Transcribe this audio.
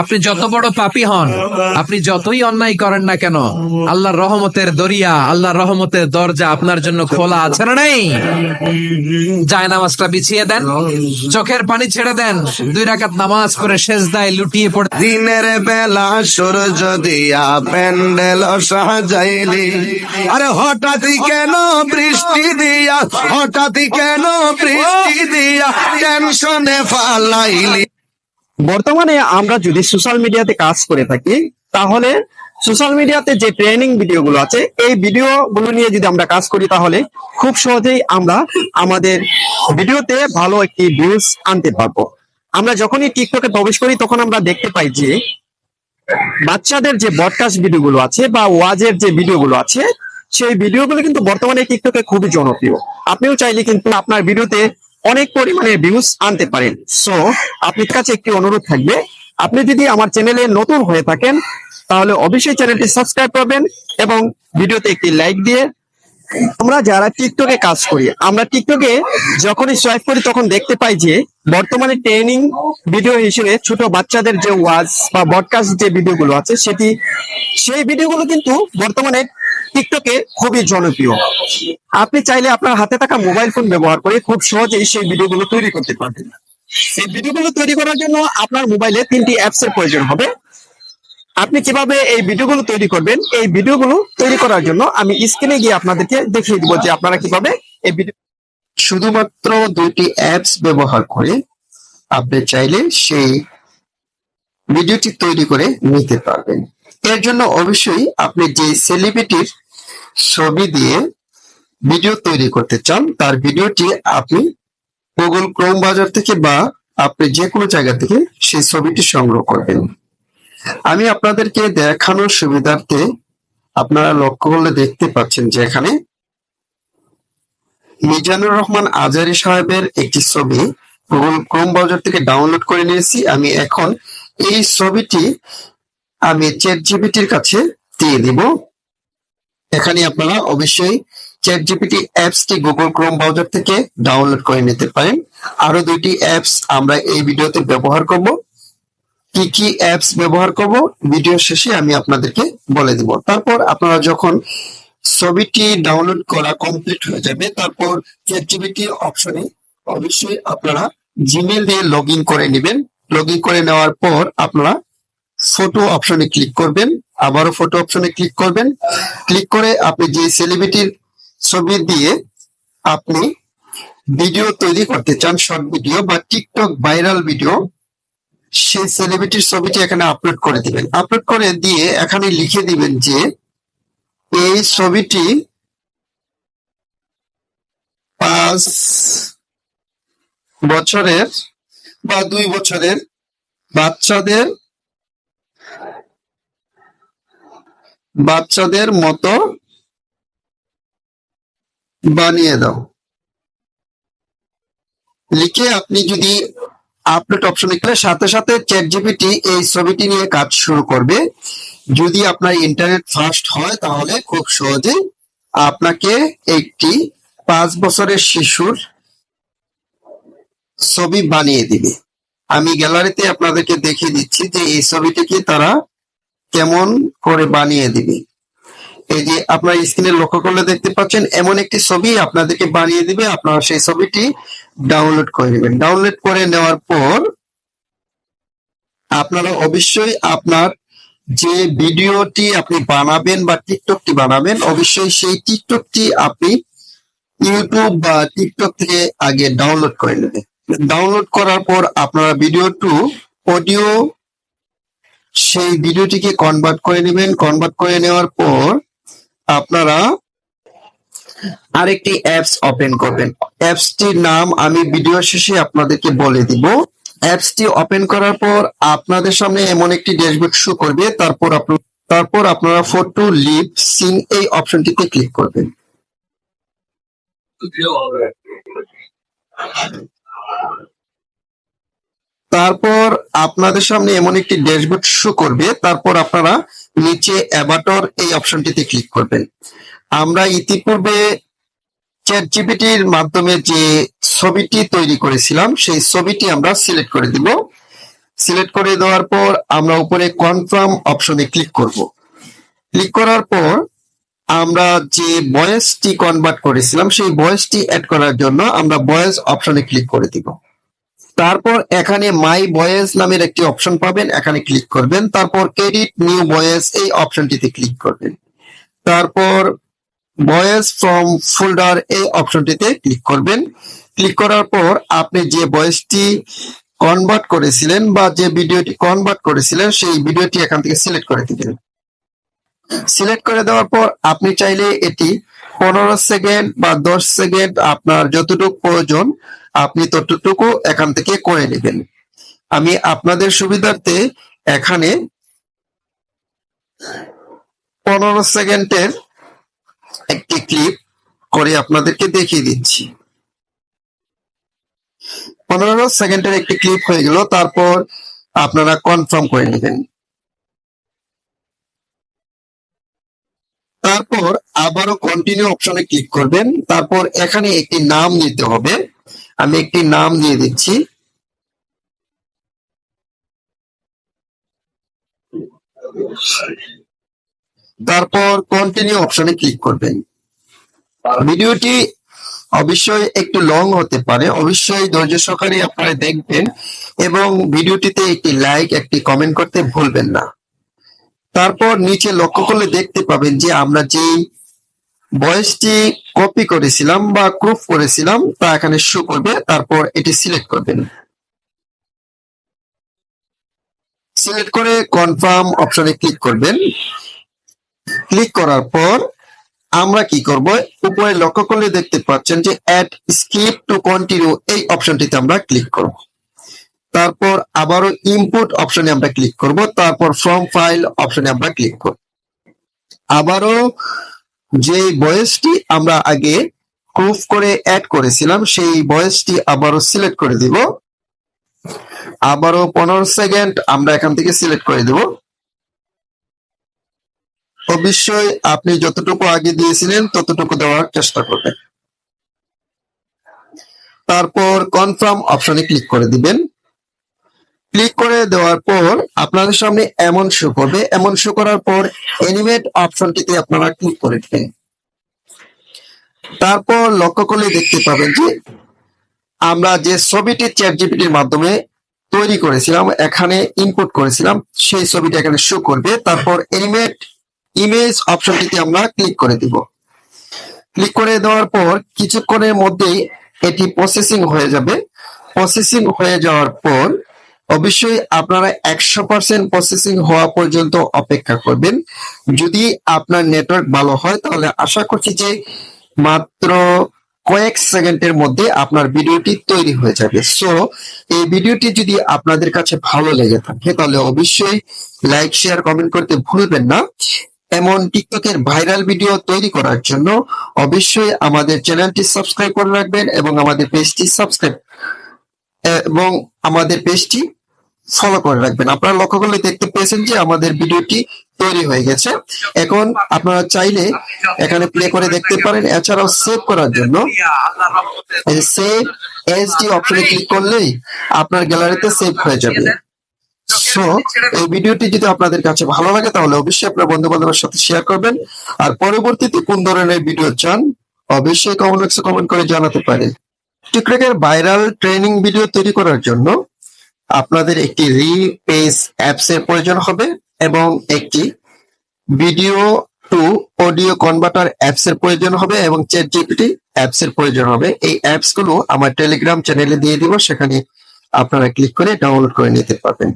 আপনি যত বড় পাপী হন, আপনি যতই অন্যায় করেন না কেন, আল্লাহর রহমতের দরিয়া, আল্লাহর রহমতের দরজা আপনার জন্য খোলা আছে না নেই? যায় নামাজটা বিছিয়ে দেন, চোখের পানি ছেড়ে দেন, দুই রাকাত নামাজ করে শেষ দায় লুটিয়ে পড়ে দিনের বেলা সূর্য দিয়া প্যান্ডেল সাজাইলি। আরে হঠাৎই কেন বৃষ্টি দিয়া, হঠাৎই কেন বৃষ্টি দিয়া, টেনশনে ফালাইলি। বর্তমানে আমরা যদি সোশ্যাল মিডিয়াতে কাজ করে থাকি, তাহলে সোশ্যাল মিডিয়াতে যে ট্রেনিং ভিডিওগুলো আছে, এই ভিডিওগুলো নিয়ে যদি আমরা কাজ করি তাহলে খুব সহজেই আমরা আমাদের ভিডিওতে ভালো একটি ভিউজ আনতে পারব। আমরা যখনই টিকটকে প্রবেশ করি, তখন আমরা দেখতে পাই যে বাচ্চাদের যে বডকাস্ট ভিডিওগুলো আছে বা ওয়াজের যে ভিডিওগুলো আছে, সেই ভিডিওগুলো কিন্তু বর্তমানে টিকটকে খুবই জনপ্রিয়। আপনিও চাইলে কিন্তু আপনার ভিডিওতে অনেক পরিমাণে ভিউজ আনতে পারেন। সো আপনার কাছে একটি অনুরোধ থাকবে। আপনি যদি আমার চ্যানেলে নতুন হয়ে থাকেন, তাহলে অবশ্যই চ্যানেলটি সাবস্ক্রাইব করবেন এবং ভিডিওতে একটি লাইক দিয়ে আমরা যারা টিকটকে কাজ করি, আমরা টিকটকে যখনই সোয়াইপ করি, তখন দেখতে পাই যে বর্তমানে ট্রেনিং ভিডিও হিসেবে ছোট বাচ্চাদের যে ওয়াজ বা বডকাস্ট যে ভিডিওগুলো আছে, সেটি, সেই ভিডিওগুলো কিন্তু বর্তমানে টিকটকে খুবই জনপ্রিয়। আপনি চাইলে আপনার হাতে থাকা মোবাইল ফোন ব্যবহার করে খুব সহজেই সেই ভিডিওগুলো তৈরি করতে পারবেন। এই ভিডিওগুলো তৈরি করার জন্য আপনার মোবাইলে তিনটি অ্যাপস এর প্রয়োজন হবে। আপনি কীভাবে এই ভিডিওগুলো তৈরি করবেন? এই ভিডিওগুলো তৈরি করার জন্য আমি স্ক্রিনে গিয়ে আপনাদেরকে দেখিয়ে দিব যে আপনারা কীভাবে এই ভিডিও শুধুমাত্র দুইটি অ্যাপস ব্যবহার করে আপনি চাইলে সেই ভিডিওটি তৈরি করে নিতে পারবেন। এর জন্য অবশ্যই আপনি যে সেলিব্রিটির ছবি দিয়ে ভিডিও তৈরি করতে চান, তার ভিডিওটি আপনি গুগল ক্রোম বাজার থেকে বা আপনি যে কোনো জায়গা থেকে সেই ছবিটি সংগ্রহ করবেন। আমি আপনাদেরকে দেখানোর সুবিধার্থে আপনারা লক্ষ্য করলে দেখতে পাচ্ছেন যে এখানে মিজানুর রহমান আজারি সাহেবের একটি ছবি গুগল ক্রোম ব্রাউজার থেকে ডাউনলোড করে নিয়েছি। আমি এখন এই ছবিটি আমি চ্যাট জিবিটির কাছে দিয়ে দিব। এখানে আপনারা অবশ্যই চ্যাট জিপিটি অ্যাপসটি গুগল ক্রোম ব্রাউজার থেকে ডাউনলোড করে নিতে পারেন। আরও দুইটি অ্যাপস আমরা এই ভিডিওতে ব্যবহার করব। কি কি অ্যাপস ব্যবহার করব ভিডিও শেষে আমি আপনাদেরকে বলে দিব। তারপর আপনারা যখন ছবিটি ডাউনলোড করা কমপ্লিট হয়ে যাবে, তারপর চ্যাট জিপিটি অপশনে অবশ্যই আপনারা জিমেল দিয়ে লগ করে নেবেন। লগ করে নেওয়ার পর আপনারা ফটো অপশনে ক্লিক করবেন। আবারও ফটো অপশনে ক্লিক করবেন। ক্লিক করে আপনি যে সেলিব্রিটির ছবি দিয়ে আপনি ভিডিও তৈরি করতে চান শর্ট ভিডিও বা টিকটক ভাইরাল ভিডিও সেই সেলিব্রিটির ছবিটি এখানে আপলোড করে দিবেন। আপলোড করে দিয়ে এখানে লিখে দিবেন যে, এই ছবিটি পাঁচ বছরের বা দুই বছরের বাচ্চাদের বাচ্চাদের মতো বানিয়ে দাও। লিখে আপনি যদি আপলোড অপশনে গেলে সাথে সাথে চ্যাট জিপিটি এই ছবিটি নিয়ে কাজ শুরু করবে। যদি আপনার ইন্টারনেট ফাস্ট হয় তাহলে খুব সহজে আপনাকে একটি পাঁচ বছরের শিশুর ছবি বানিয়ে দিবে। আমি গ্যালারিতে আপনাদেরকে দেখিয়ে দিচ্ছি যে এই ছবিটিকে তারা কেমন করে বানিয়ে দিবে। এই যে আপনার স্ক্রিনে লক্ষ্য করলে দেখতে পাচ্ছেন, এমন একটি ছবি আপনাদেরকে বানিয়ে দিবে, আপনারা সেই ছবিটি ডাউনলোড করে নেবেন। ডাউনলোড করে নেওয়ার পর আপনারা অবশ্যই আপনার যে ভিডিওটি আপনি বানাবেন বা টিকটকটি বানাবেন, অবশ্যই সেই টিকটকটি আপনি ইউটিউব বা টিকটক থেকে আগে ডাউনলোড করে নেবেন। ডাউনলোড করার পর আপনারা ভিডিও টু অডিও সেই ভিডিওটিকে কনভার্ট করে নেবেন। কনভার্ট করে নেওয়ার পর আপনারা আরেকটি অ্যাপস ওপেন করবেন। অ্যাপসটির নাম আমি ভিডিও শেষে আপনাদেরকে বলে দিব। অ্যাপসটি ওপেন করার পর আপনাদের সামনে এমন একটি ড্যাশবোর্ড শো করবে। তারপর তারপর আপনারা ফটো লিপ সিং এই অপশনটিতে ক্লিক করবেন। তারপর আপনাদের সামনে এমন একটি ড্যাশবোর্ড শো করবে। তারপর আপনারা নিচে অ্যাবাটর এই অপশনটিতে ক্লিক করবেন। আমরা ইতিপূর্বে চ্যাট জিপিটির মাধ্যমে যে ছবিটি তৈরি করেছিলাম, সেই ছবিটি আমরা সিলেক্ট করে দিব। সিলেক্ট করে দেওয়ার পর আমরা উপরে কনফার্ম অপশনে ক্লিক করব। ক্লিক করার পর আমরা যে ভয়েসটি কনভার্ট করেছিলাম, সেই ভয়েসটি অ্যাড করার জন্য আমরা ভয়েস অপশনে ক্লিক করে দিব। তারপর এখানে মাই ভয়েস নামের একটি অপশন পাবেন, এখানে ক্লিক করবেন। তারপর এডিট নিউ ভয়েস এই অপশনটিতে ক্লিক করবেন। তারপর ভয়েস ফ্রম ফোল্ডার এই অপশনটিতে ক্লিক করবেন। ক্লিক করার পর আপনি যে ভয়েসটি কনভার্ট করেছিলেন বা যে ভিডিওটি কনভার্ট করেছিলেন, সেই ভিডিওটি এখান থেকে সিলেক্ট করে দিবেন। সিলেক্ট করে দেওয়ার পর আপনি চাইলে এটি পনেরো সেকেন্ড বা দশ সেকেন্ড আপনার যতটুকু প্রয়োজন আপনি ততটুকু এখান থেকে করে নেবেন। আমি আপনাদের সুবিধার্থে এখানে পনেরো সেকেন্ডের একটি ক্লিপ করে আপনাদেরকে দেখিয়ে দিচ্ছি। পনেরো সেকেন্ডের একটি ক্লিপ হয়ে গেল, তারপর আপনারা কনফার্ম করে নেবেন। তারপর আবারও কন্টিনিউ অপশনে ক্লিক করবেন, তারপর এখানে একটি নাম দিতে হবে। আমি একটি নাম দিয়ে দিচ্ছি। তারপর কন্টিনিউ অপশনে ক্লিক করবেন। ভিডিওটি অবশ্যই একটু লং হতে পারে। অবশ্যই ধৈর্য সহকারে আপনারা দেখবেন এবং ভিডিওটিতে একটি লাইক একটি কমেন্ট করতে ভুলবেন না। তারপর নিচে লক্ষ্য করলে দেখতে পাবেন যে আমরা যে ভয়েসটি কপি করেছিলাম বা ক্রুপ করেছিলাম, তা এখানে শো করবে, তারপর এটি সিলেক্ট করবেন। সিলেক্ট করে কনফার্ম অপশনে ক্লিক করবেন। ক্লিক করার পর আমরা কি করব? উপরে লক্ষ্য করলে দেখতে পাচ্ছেন যে অ্যাড স্কিপ টু কন্টিনিউ এই অপশনটিতে আমরা ক্লিক করব। তারপর আবারও ইনপুট অপশনে আমরা ক্লিক করব, তারপর ফ্রম ফাইল অপশনে আমরা ক্লিক করব। আবারও যে ভয়েসটি আমরা আগে প্রুফ করে অ্যাড করেছিলাম, সেই ভয়েসটি আবারও সিলেক্ট করে দিব। আবারও পনেরো সেকেন্ড আমরা এখান থেকে সিলেক্ট করে দেব। অবশ্যই আপনি যতটুকু আগে দিয়েছিলেন, ততটুকু দেওয়ার চেষ্টা করবেন। তারপর কনফার্ম অপশনে ক্লিক করে দিবেন। ক্লিক করে দেওয়ার পর আপনাদের সামনে এমন শো করবে। এমন শো করার পর এনিমেট অপশনটিতে আপনারা ক্লিক করে দিবেন। তারপর লক্ষ্য করলে দেখতে পাবেন যে আমরা যে ছবিটি চ্যাট জিপিটির মাধ্যমে তৈরি করেছিলাম, এখানে ইনপুট করেছিলাম, সেই ছবিটা এখানে শো করবে। তারপর এনিমেট ইমেজ অপশনটিতে আমরা ক্লিক করে দিব। ক্লিক করে দেওয়ার পর কিছুক্ষণের মধ্যেই এটি প্রসেসিং হয়ে যাবে। প্রসেসিং হয়ে যাওয়ার পর অবশ্যই আপনারা একশো পার্সেন্ট প্রসেসিং হওয়া পর্যন্ত অপেক্ষা করবেন। যদি আপনার নেটওয়ার্ক ভালো হয়, তাহলে আশা করছি যে মাত্র কয়েক সেকেন্ডের মধ্যে আপনার ভিডিওটি তৈরি হয়ে যাবে। সো এই ভিডিওটি যদি আপনাদের কাছে ভালো লেগে থাকে, তাহলে অবশ্যই লাইক শেয়ার কমেন্ট করতে ভুলবেন না। এমন টিকটকের ভাইরাল ভিডিও তৈরি করার জন্য অবশ্যই আমাদের চ্যানেলটি সাবস্ক্রাইব করে রাখবেন এবং আমাদের পেজটি সাবস্ক্রাইব, এবং আমাদের পেজটি ফলো করে রাখবেন। আপনারা লক্ষ্য করলে দেখতে পেয়েছেন যে আমাদের ভিডিওটি তৈরি হয়ে গেছে। এখন আপনারা চাইলে এখানে প্লে করে দেখতে পারেন। এছাড়াও সেভ করার জন্য সেভ এইচডি অপশনে ক্লিক করলেই আপনার গ্যালারিতে সেভ হয়ে যাবে। সো এই ভিডিওটি যদি আপনাদের কাছে ভালো লাগে তাহলে অবশ্যই আপনার বন্ধু বান্ধবের সাথে শেয়ার করবেন। আর পরবর্তীতে কোন ধরনের ভিডিও চান, অবশ্যই কমেন্ট বক্সে কমেন্ট করে জানাতে পারেন। টিকটকের ভাইরাল ট্রেনিং ভিডিও তৈরি করার জন্য আপনাদের একটি রি পেজ অ্যাপস এর প্রয়োজন হবে এবং একটি video to audio converter apps এর প্রয়োজন হবে এবং চ্যাট জিপিটি অ্যাপস এর প্রয়োজন হবে। এই অ্যাপসগুলো আমার টেলিগ্রাম চ্যানেলে দিয়ে দিব, সেখানে আপনারা ক্লিক করে ডাউনলোড করে নিতে পারবেন।